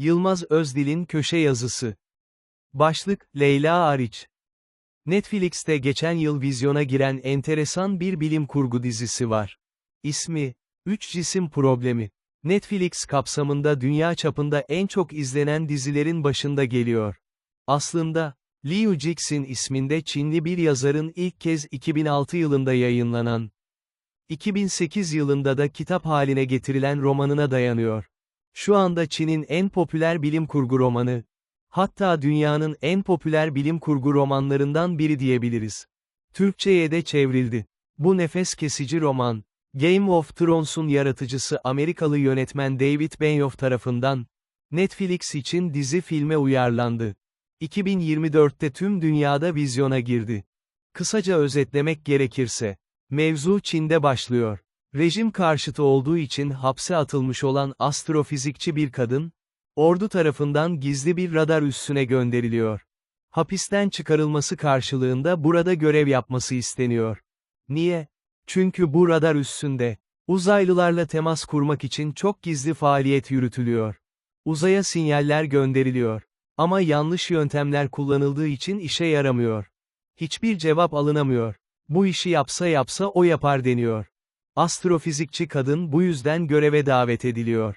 Yılmaz Özdil'in köşe yazısı. Başlık, Leyla Ariç. Netflix'te geçen yıl vizyona giren enteresan bir bilim kurgu dizisi var. İsmi, Üç Cisim Problemi. Netflix kapsamında dünya çapında en çok izlenen dizilerin başında geliyor. Aslında, Liu Jixin isminde Çinli bir yazarın ilk kez 2006 yılında yayınlanan, 2008 yılında da kitap haline getirilen romanına dayanıyor. Şu anda Çin'in en popüler bilim kurgu romanı. Hatta dünyanın en popüler bilim kurgu romanlarından biri diyebiliriz. Türkçe'ye de çevrildi. Bu nefes kesici roman, Game of Thrones'un yaratıcısı Amerikalı yönetmen David Benioff tarafından, Netflix için dizi filme uyarlandı. 2024'te tüm dünyada vizyona girdi. Kısaca özetlemek gerekirse, mevzu Çin'de başlıyor. Rejim karşıtı olduğu için hapse atılmış olan astrofizikçi bir kadın, ordu tarafından gizli bir radar üssüne gönderiliyor. Hapisten çıkarılması karşılığında burada görev yapması isteniyor. Niye? Çünkü bu radar üssünde, uzaylılarla temas kurmak için çok gizli faaliyet yürütülüyor. Uzaya sinyaller gönderiliyor. Ama yanlış yöntemler kullanıldığı için işe yaramıyor. Hiçbir cevap alınamıyor. Bu işi yapsa yapsa o yapar deniyor. Astrofizikçi kadın bu yüzden göreve davet ediliyor.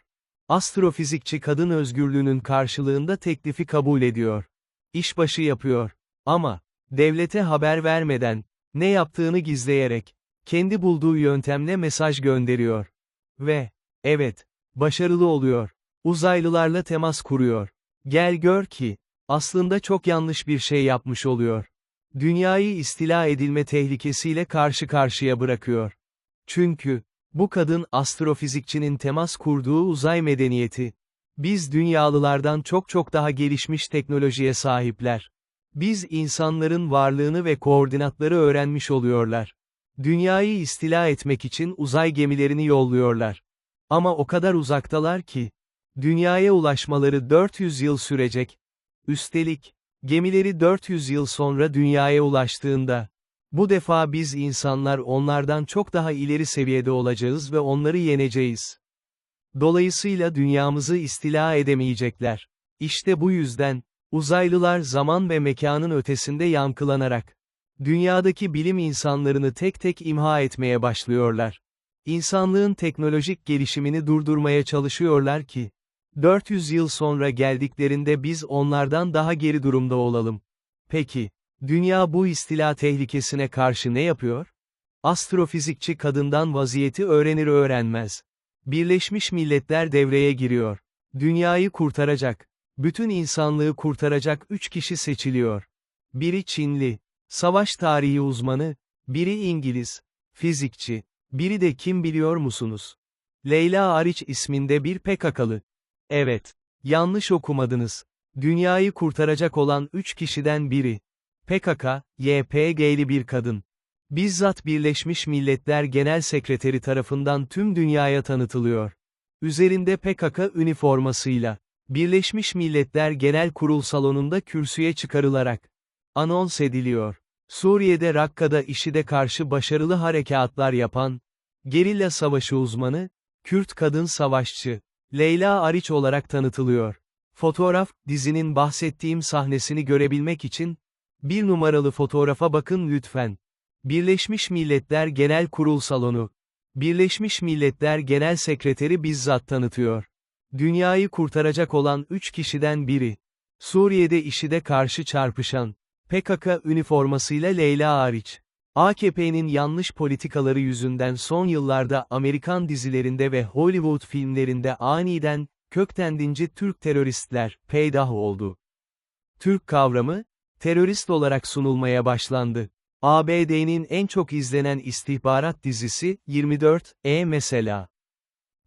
Astrofizikçi kadın özgürlüğünün karşılığında teklifi kabul ediyor. İşbaşı yapıyor. Ama, devlete haber vermeden, ne yaptığını gizleyerek, kendi bulduğu yöntemle mesaj gönderiyor. Ve, evet, başarılı oluyor. Uzaylılarla temas kuruyor. Gel gör ki, aslında çok yanlış bir şey yapmış oluyor. Dünyayı istila edilme tehlikesiyle karşı karşıya bırakıyor. Çünkü, bu kadın astrofizikçinin temas kurduğu uzay medeniyeti. Biz dünyalılardan çok çok daha gelişmiş teknolojiye sahipler. Biz insanların varlığını ve koordinatları öğrenmiş oluyorlar. Dünyayı istila etmek için uzay gemilerini yolluyorlar. Ama o kadar uzaktalar ki, dünyaya ulaşmaları 400 yıl sürecek. Üstelik, gemileri 400 yıl sonra dünyaya ulaştığında, bu defa biz insanlar onlardan çok daha ileri seviyede olacağız ve onları yeneceğiz. Dolayısıyla dünyamızı istila edemeyecekler. İşte bu yüzden, uzaylılar zaman ve mekanın ötesinde yankılanarak, dünyadaki bilim insanlarını tek tek imha etmeye başlıyorlar. İnsanlığın teknolojik gelişimini durdurmaya çalışıyorlar ki, 400 yıl sonra geldiklerinde biz onlardan daha geri durumda olalım. Peki, dünya bu istila tehlikesine karşı ne yapıyor? Astrofizikçi kadından vaziyeti öğrenir öğrenmez. Birleşmiş Milletler devreye giriyor. Dünyayı kurtaracak, bütün insanlığı kurtaracak üç kişi seçiliyor. Biri Çinli, savaş tarihi uzmanı, biri İngiliz, fizikçi, biri de kim biliyor musunuz? Leyla Ariç isminde bir PKK'lı. Evet, yanlış okumadınız. Dünyayı kurtaracak olan üç kişiden biri. PKK, YPG'li bir kadın. Bizzat Birleşmiş Milletler Genel Sekreteri tarafından tüm dünyaya tanıtılıyor. Üzerinde PKK üniformasıyla, Birleşmiş Milletler Genel Kurul salonunda kürsüye çıkarılarak, anons ediliyor. Suriye'de Rakka'da IŞİD'e karşı başarılı harekatlar yapan, gerilla savaşı uzmanı, Kürt kadın savaşçı, Leyla Ariç olarak tanıtılıyor. Fotoğraf, dizinin bahsettiğim sahnesini görebilmek için, bir numaralı fotoğrafa bakın lütfen. Birleşmiş Milletler Genel Kurul Salonu. Birleşmiş Milletler Genel Sekreteri bizzat tanıtıyor. Dünyayı kurtaracak olan üç kişiden biri. Suriye'de IŞİD'e karşı çarpışan, PKK üniformasıyla Leyla Ariç. AKP'nin yanlış politikaları yüzünden son yıllarda Amerikan dizilerinde ve Hollywood filmlerinde aniden, kökten dinci Türk teröristler, peydah oldu. Türk kavramı, terörist olarak sunulmaya başlandı. ABD'nin en çok izlenen istihbarat dizisi, 24, E mesela.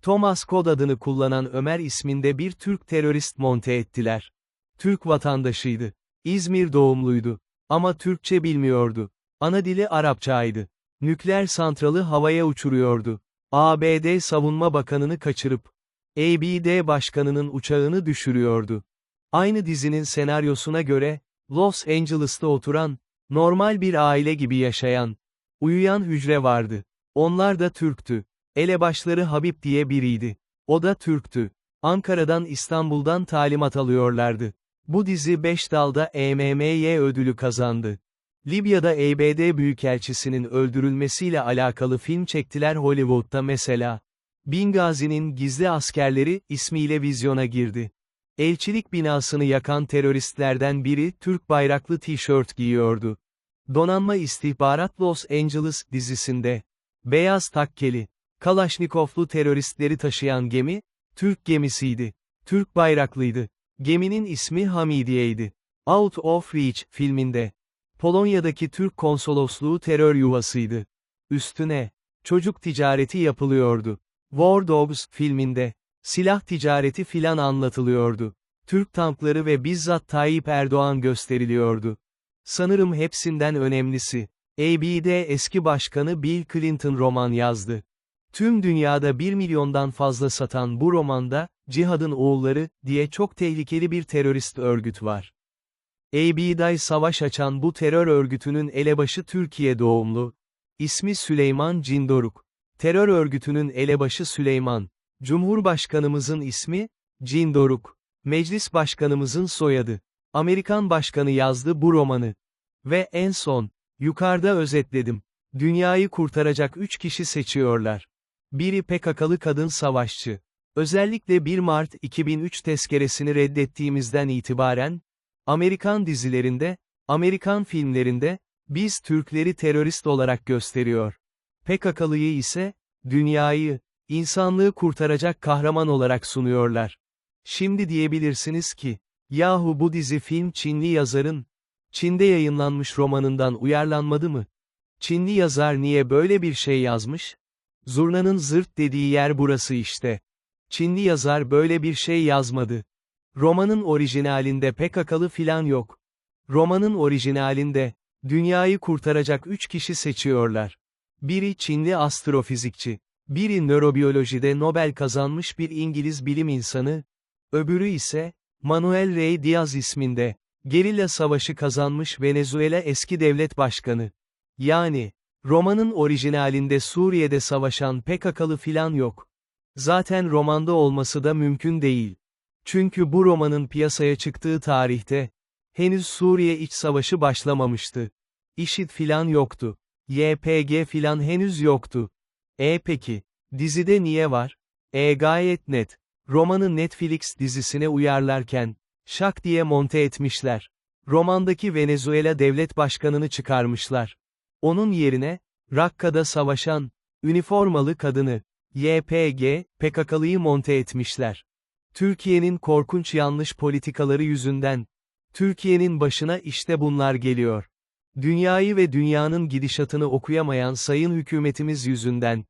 Thomas Kod adını kullanan Ömer isminde bir Türk terörist monte ettiler. Türk vatandaşıydı. İzmir doğumluydu. Ama Türkçe bilmiyordu. Ana dili Arapçaydı. Nükleer santralı havaya uçuruyordu. ABD Savunma Bakanını kaçırıp, ABD Başkanının uçağını düşürüyordu. Aynı dizinin senaryosuna göre, Los Angeles'ta oturan, normal bir aile gibi yaşayan, uyuyan hücre vardı. Onlar da Türktü. Elebaşları Habib diye biriydi. O da Türktü. Ankara'dan İstanbul'dan talimat alıyorlardı. Bu dizi 5 dalda EMMY ödülü kazandı. Libya'da EBD Büyükelçisi'nin öldürülmesiyle alakalı film çektiler Hollywood'da mesela. Bingazi'nin Gizli Askerleri ismiyle vizyona girdi. Elçilik binasını yakan teröristlerden biri Türk bayraklı tişört giyiyordu. Donanma İstihbarat Los Angeles dizisinde, beyaz takkeli, Kalaşnikovlu teröristleri taşıyan gemi, Türk gemisiydi. Türk bayraklıydı. Geminin ismi Hamidiye'ydi. Out of Reach filminde, Polonya'daki Türk konsolosluğu terör yuvasıydı. Üstüne, çocuk ticareti yapılıyordu. War Dogs filminde, silah ticareti filan anlatılıyordu. Türk tankları ve bizzat Tayyip Erdoğan gösteriliyordu. Sanırım hepsinden önemlisi, ABD eski başkanı Bill Clinton roman yazdı. Tüm dünyada 1 milyondan fazla satan bu romanda, Cihad'ın oğulları, diye çok tehlikeli bir terörist örgüt var. ABD'ye savaş açan bu terör örgütünün elebaşı Türkiye doğumlu. İsmi Süleyman Cindoruk. Terör örgütünün elebaşı Süleyman. Cumhurbaşkanımızın ismi, Cindoruk. Meclis başkanımızın soyadı. Amerikan başkanı yazdı bu romanı. Ve en son, yukarıda özetledim. Dünyayı kurtaracak üç kişi seçiyorlar. Biri PKK'lı kadın savaşçı. Özellikle 1 Mart 2003 tezkeresini reddettiğimizden itibaren, Amerikan dizilerinde, Amerikan filmlerinde, biz Türkleri terörist olarak gösteriyor. PKK'lıyı ise, dünyayı, insanlığı kurtaracak kahraman olarak sunuyorlar. Şimdi diyebilirsiniz ki, yahu bu dizi film Çinli yazarın, Çin'de yayınlanmış romanından uyarlanmadı mı? Çinli yazar niye böyle bir şey yazmış? Zurnanın zırt dediği yer burası işte. Çinli yazar böyle bir şey yazmadı. Romanın orijinalinde PKK'lı filan yok. Romanın orijinalinde, dünyayı kurtaracak üç kişi seçiyorlar. Biri Çinli astrofizikçi, biri nörobiyolojide Nobel kazanmış bir İngiliz bilim insanı, öbürü ise, Manuel Rey Diaz isminde, gerilla savaşı kazanmış Venezuela eski devlet başkanı. Yani, romanın orijinalinde Suriye'de savaşan PKK'lı filan yok. Zaten romanda olması da mümkün değil. Çünkü bu romanın piyasaya çıktığı tarihte, henüz Suriye iç savaşı başlamamıştı. IŞİD filan yoktu. YPG filan henüz yoktu. E peki, dizide niye var? E gayet net. Romanı Netflix dizisine uyarlarken, şak diye monte etmişler. Romandaki Venezuela devlet başkanını çıkarmışlar. Onun yerine, Rakka'da savaşan, üniformalı kadını, YPG, PKK'lıyı monte etmişler. Türkiye'nin korkunç yanlış politikaları yüzünden, Türkiye'nin başına işte bunlar geliyor. Dünyayı ve dünyanın gidişatını okuyamayan sayın hükümetimiz yüzünden,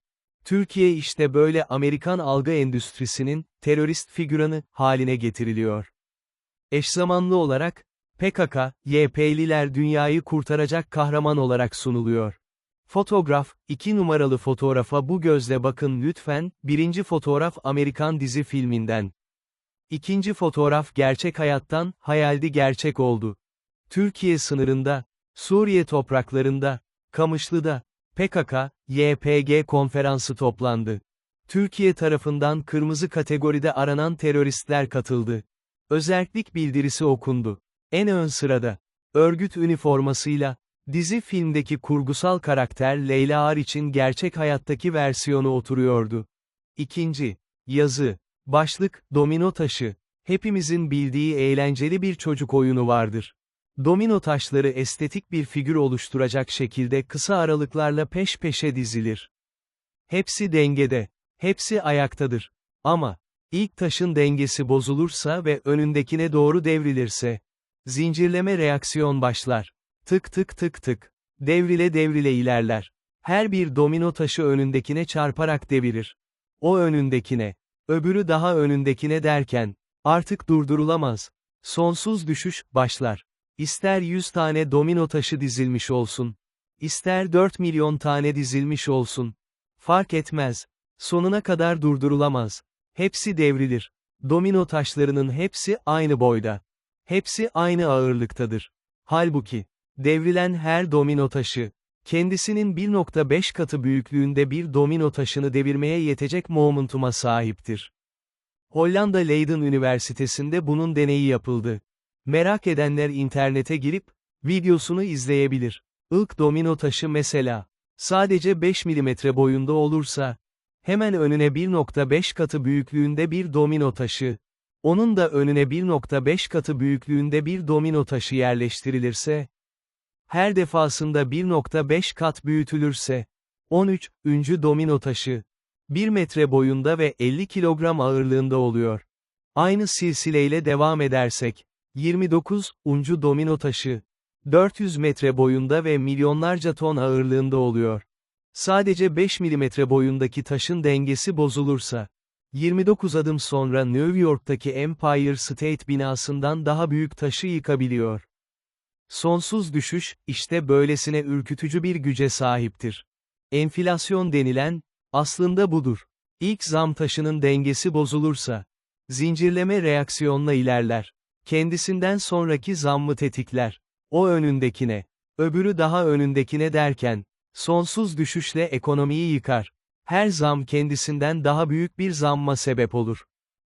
Türkiye işte böyle Amerikan algı endüstrisinin, terörist figüranı, haline getiriliyor. Eşzamanlı olarak, PKK, YP'liler dünyayı kurtaracak kahraman olarak sunuluyor. Fotoğraf, 2 numaralı fotoğrafa bu gözle bakın lütfen, birinci fotoğraf Amerikan dizi filminden. İkinci fotoğraf gerçek hayattan, hayaldi gerçek oldu. Türkiye sınırında, Suriye topraklarında, Kamışlı'da, PKK, YPG konferansı toplandı. Türkiye tarafından kırmızı kategoride aranan teröristler katıldı. Özellik bildirisi okundu. En ön sırada, örgüt üniformasıyla, dizi filmdeki kurgusal karakter Leyla Ariç'in gerçek hayattaki versiyonu oturuyordu. İkinci, yazı, başlık, domino taşı, hepimizin bildiği eğlenceli bir çocuk oyunu vardır. Domino taşları estetik bir figür oluşturacak şekilde kısa aralıklarla peş peşe dizilir. Hepsi dengede, hepsi ayaktadır. Ama, ilk taşın dengesi bozulursa ve önündekine doğru devrilirse, zincirleme reaksiyon başlar. Tık tık tık tık. Devrile devrile ilerler. Her bir domino taşı önündekine çarparak devirir. O önündekine, öbürü daha önündekine derken, artık durdurulamaz. Sonsuz düşüş, başlar. İster 100 tane domino taşı dizilmiş olsun. İster 4 milyon tane dizilmiş olsun. Fark etmez. Sonuna kadar durdurulamaz. Hepsi devrilir. Domino taşlarının hepsi aynı boyda. Hepsi aynı ağırlıktadır. Halbuki, devrilen her domino taşı, kendisinin 1.5 katı büyüklüğünde bir domino taşını devirmeye yetecek momentuma sahiptir. Hollanda Leiden Üniversitesi'nde bunun deneyi yapıldı. Merak edenler internete girip, videosunu izleyebilir. Ilk domino taşı mesela, sadece 5 mm boyunda olursa, hemen önüne 1.5 katı büyüklüğünde bir domino taşı, onun da önüne 1.5 katı büyüklüğünde bir domino taşı yerleştirilirse, her defasında 1.5 kat büyütülürse, 13. Üncü domino taşı, 1 metre boyunda ve 50 kilogram ağırlığında oluyor. Aynı silsileyle devam edersek, 29. Uncu domino taşı, 400 metre boyunda ve milyonlarca ton ağırlığında oluyor. Sadece 5 milimetre boyundaki taşın dengesi bozulursa, 29 adım sonra New York'taki Empire State binasından daha büyük taşı yıkabiliyor. Sonsuz düşüş, işte böylesine ürkütücü bir güce sahiptir. Enflasyon denilen, aslında budur. İlk zam taşının dengesi bozulursa, zincirleme reaksiyonla ilerler. Kendisinden sonraki zammı tetikler. O önündekine, öbürü daha önündekine derken, sonsuz düşüşle ekonomiyi yıkar. Her zam kendisinden daha büyük bir zamma sebep olur.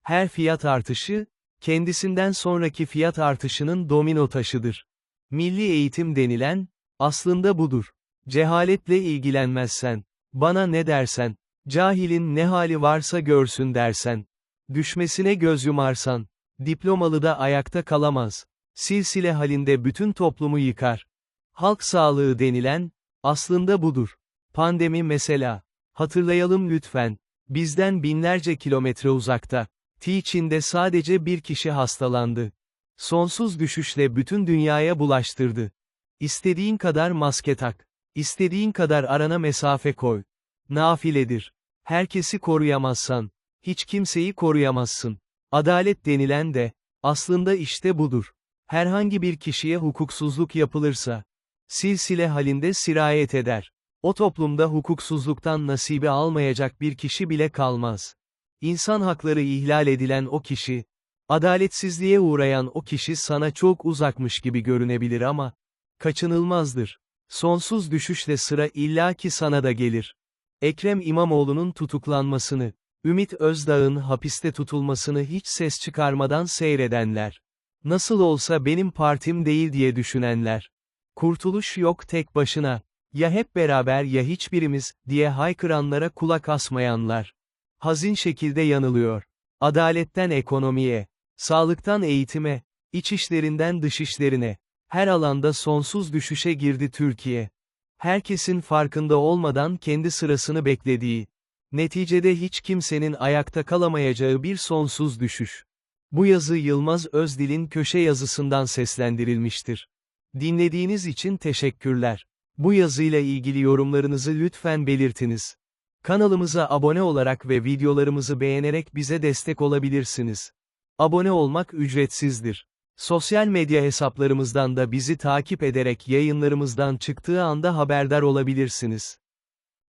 Her fiyat artışı, kendisinden sonraki fiyat artışının domino taşıdır. Milli eğitim denilen, aslında budur. Cehaletle ilgilenmezsen, bana ne dersen, cahilin ne hali varsa görsün dersen, düşmesine göz yumarsan, diplomalı da ayakta kalamaz. Silsile halinde bütün toplumu yıkar. Halk sağlığı denilen, aslında budur. Pandemi mesela. Hatırlayalım lütfen. Bizden binlerce kilometre uzakta. Tiçin'de sadece bir kişi hastalandı. Sonsuz düşüşle bütün dünyaya bulaştırdı. İstediğin kadar maske tak. İstediğin kadar arana mesafe koy. Nafiledir. Herkesi koruyamazsan, hiç kimseyi koruyamazsın. Adalet denilen de, aslında işte budur. Herhangi bir kişiye hukuksuzluk yapılırsa, silsile halinde sirayet eder. O toplumda hukuksuzluktan nasibi almayacak bir kişi bile kalmaz. İnsan hakları ihlal edilen o kişi, adaletsizliğe uğrayan o kişi sana çok uzakmış gibi görünebilir ama, kaçınılmazdır. Sonsuz düşüşle sıra illaki sana da gelir. Ekrem İmamoğlu'nun tutuklanmasını, Ümit Özdağ'ın hapiste tutulmasını hiç ses çıkarmadan seyredenler. Nasıl olsa benim partim değil diye düşünenler. Kurtuluş yok tek başına. Ya hep beraber ya hiçbirimiz, diye haykıranlara kulak asmayanlar. Hazin şekilde yanılıyor. Adaletten ekonomiye, sağlıktan eğitime, iç işlerinden dış işlerine, her alanda sonsuz düşüşe girdi Türkiye. Herkesin farkında olmadan kendi sırasını beklediği, neticede hiç kimsenin ayakta kalamayacağı bir sonsuz düşüş. Bu yazı Yılmaz Özdil'in köşe yazısından seslendirilmiştir. Dinlediğiniz için teşekkürler. Bu yazıyla ilgili yorumlarınızı lütfen belirtiniz. Kanalımıza abone olarak ve videolarımızı beğenerek bize destek olabilirsiniz. Abone olmak ücretsizdir. Sosyal medya hesaplarımızdan da bizi takip ederek yayınlarımızdan çıktığı anda haberdar olabilirsiniz.